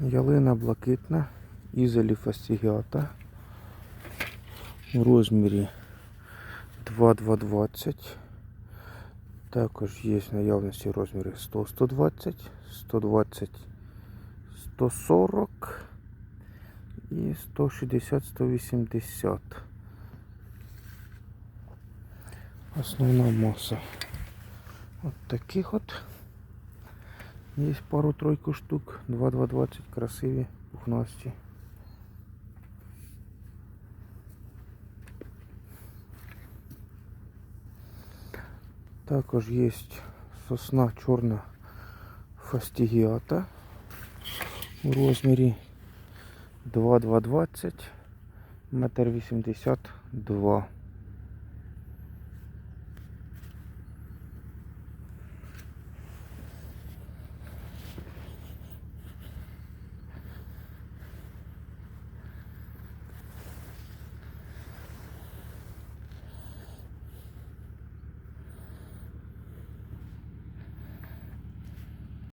Ялина блакитна, ізолі фастігіата у розмірі 2220. Також є в наявності розміри 100, 120, 120, 140 і 160, 180. Основна маса. От таких от. Є пару-тройку штук. 2-2-20 красиві, пухнасті. Також є сосна чорна фастігіата у розмірі 2-2-20, метр 82.